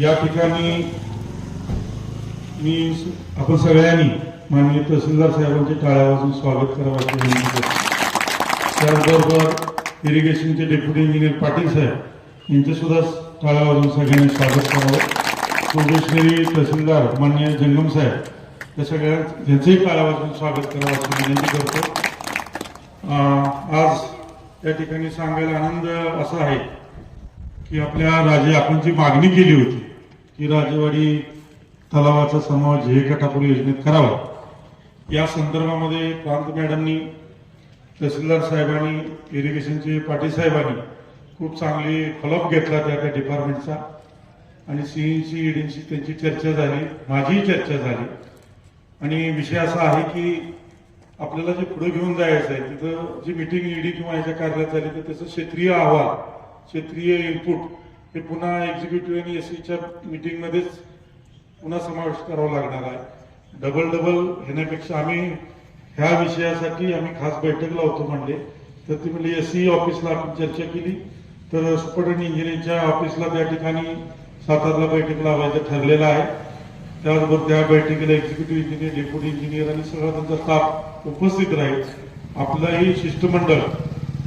या ठिकाणी मी आपण सगळ्यांनी माननीय तहसीलदार साहेबांचे टाळ्या वाजून स्वागत करावं अशी विनंती करतो. त्याचबरोबर इरिगेशनचे डेप्युटी इंजिनियर पाटील साहेब यांचे सुद्धा टाळ्या वाजून सगळ्यांनी स्वागत करावं. प्रोबेशनरी तहसीलदार माननीय जंगम साहेब या सगळ्या यांचंही टाळ्या वाजून स्वागत करावं अशी विनंती करतो. आज या ठिकाणी सांगायला आनंद असा आहे की आपल्या राजे आपण जी मागणी केली होती. की राजेवाडी तलावाचा समावेश झे गटापूर योजनेत करावा. या संदर्भामध्ये प्रांत मॅडमनी तहसीलदार साहेबांनी इरिगेशनचे पाटील साहेबांनी खूप चांगली फॉलोअप घेतला त्या त्या डिपार्टमेंटचा आणि सीईसी ईडींशी त्यांची चर्चा झाली माझीही चर्चा झाली. आणि विषय असा आहे की आपल्याला जे पुढे घेऊन जायचं आहे तिथं जी मिटिंग ईडी किंवा याच्या कार्यालयात झाली तर त्याचं क्षेत्रीय अहवाल क्षेत्रीय इनपुट हे पुन्हा एक्झिक्युटिव्ह आणि एसईच्या मिटिंगमध्येच पुन्हा समावेश करावा लागणार आहे. डबल डबल घेण्यापेक्षा आम्ही ह्या विषयासाठी आम्ही खास बैठक लावतो म्हणले तर ती म्हणजे एसई ऑफिसला आपण चर्चा केली. तर सुपरटेंडंट इंजिनिअरिंगच्या ऑफिसला त्या ठिकाणी सातारला बैठक लावायचं ठरलेलं आहे. त्याचबरोबर त्या बैठकीला एक्झिक्युटिव्ह इंजिनियर डेप्युटी इंजिनियर आणि सगळा त्यांचा स्टाफ उपस्थित राहील. आपलंही शिष्टमंडळ.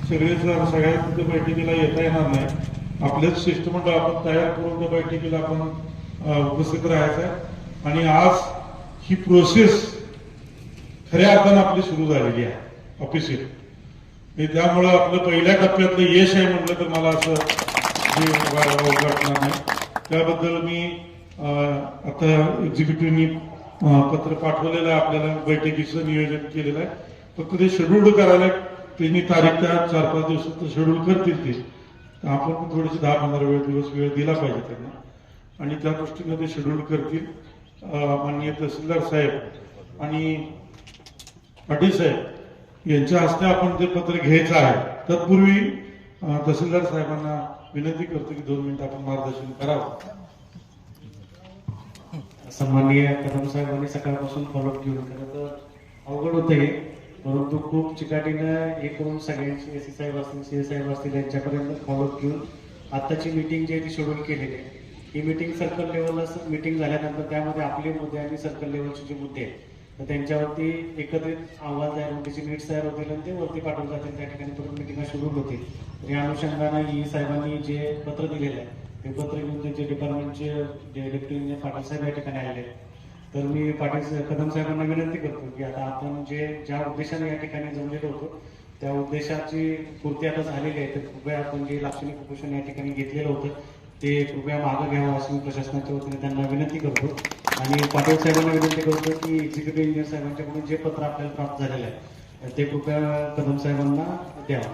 सगळेच सगळ्या तिथे बैठकीला येता येणार नाही. आपल्याच शिष्टमंडळ आपण तयार करून त्या बैठकीला आपण उपस्थित राहायचं आहे. आणि आज ही प्रोसेस खऱ्या अर्थानं आपली सुरू झालेली आहे ऑफिशियल त्यामुळं आपलं पहिल्या टप्प्यातलं यश आहे म्हटलं तर मला असं वाटणार नाही. त्याबद्दल मी आता एक्झिक्युटिव्हनी पत्र पाठवलेलं आहे आपल्याला बैठकीचं नियोजन केलेलं आहे. फक्त ते शेड्यूल करायला त्यांनी तारीख त्या चार पाच दिवसात शेड्यूल करतील ते. आपण पण थोडेसे दहा पंधरा वेळ दिवस वेळ दिला पाहिजे त्यांना. आणि त्या दृष्टीने ते शेड्यूल करतील. माननीय तहसीलदार साहेब आणि पाटील साहेब यांच्या हस्ते आपण ते पत्र घ्यायचं आहे तत्पूर्वी तहसीलदार साहेबांना विनंती करतो की दोन मिनिट आपण मार्गदर्शन करावं. सन्माननीय कदम साहेबांनी सकाळपासून फॉलोअप घेऊन खरं तर अवघड होतं हे. परंतु खूप चिकाटीनं हे करून सगळ्यांची एस साहेब असतील सी साहेब असतील यांच्यापर्यंत फॉलोअप घेऊन आत्ताची मिटिंग जी आहे ती शेड्यूल केलेली आहे. ही मिटिंग सर्कल लेवलला मिटिंग झाल्यानंतर त्यामध्ये आपले मुद्दे आणि सर्कल लेवलचे जे मुद्दे आहेत तर त्यांच्यावरती एकत्रित आवाज तयार होऊन त्याची नीट तयार होतील आणि ते वरती पाठवले जातील. त्या ठिकाणी परत मिटिंग सुरू होतील. तर या अनुषंगानं ई साहेबांनी जे पत्र दिलेलं आहे ते पत्र घेऊन त्यांचे डिपार्टमेंटचे जे डेप्युटी इंजिनियर पाटील साहेब या ठिकाणी आलेले आहेत. तर मी पाटील कदम साहेबांना विनंती करतो की आता आपण जे ज्या उद्देशाने या ठिकाणी जमलेलो होतो त्या उद्देशाची पूर्ती आता झालेली आहे. तर कृपया आपण जे लाक्षणिक कुपोषण या ठिकाणी घेतलेलं होतं ते कृपया मागं घ्यावं असं मी प्रशासनाच्या वतीने त्यांना विनंती करतो. आणि पाटील साहेबांना विनंती करतो की एक्झिक्युटिव्ह इंजिनियर साहेबांच्याकडून जे पत्र आपल्याला प्राप्त झालेलं आहे ते कृपया कदम साहेबांना द्यावं.